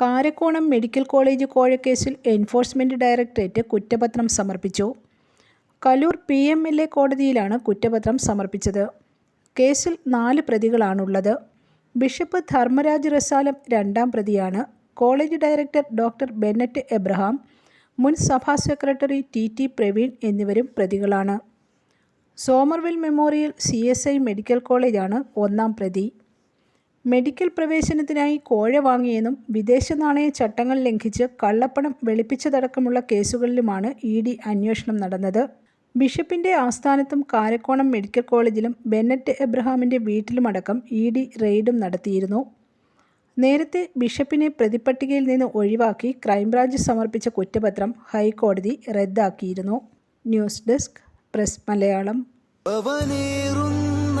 Karakonam medical college കോഴക്കേസിൽ enforcement directorate കുറ്റപത്രം സമർപ്പിച്ചു. Kalur P M L A കോടതിയിലാണ് കുറ്റപത്രം സമർപ്പിച്ചത്. കേസിൽ നാല് പ്രതികളാണുള്ളത്. ബിഷപ്പ് ധർമ്മരാജ് റസാലം രണ്ടാം പ്രതിയാണ്. College director doctor Bennett Abraham മുൻ സഭാ സെക്രട്ടറി ടി ടി പ്രവീൺ എന്നിവരും പ്രതികളാണ്. Somervell memorial C S I medical കോളേജാണ് ഒന്നാം പ്രതി. മെഡിക്കൽ പ്രവേശനത്തിനായി കോഴ വാങ്ങിയെന്നും വിദേശ നാണയ ചട്ടങ്ങൾ ലംഘിച്ച് കള്ളപ്പണം വെളുപ്പിച്ചതടക്കമുള്ള കേസുകളിലുമാണ് ഇ ഡി അന്വേഷണം നടന്നത്. ബിഷപ്പിന്റെ ആസ്ഥാനത്തും കാരക്കോണം മെഡിക്കൽ കോളേജിലും ബെന്നറ്റ് എബ്രഹാമിന്റെ വീട്ടിലുമടക്കം ഇ ഡി റെയ്ഡും നടത്തിയിരുന്നു. നേരത്തെ ബിഷപ്പിനെ പ്രതിപ്പട്ടികയിൽ നിന്ന് ഒഴിവാക്കി ക്രൈംബ്രാഞ്ച് സമർപ്പിച്ച കുറ്റപത്രം ഹൈക്കോടതി റദ്ദാക്കിയിരുന്നു. News desk press Malayalam. അവനേറുന്ന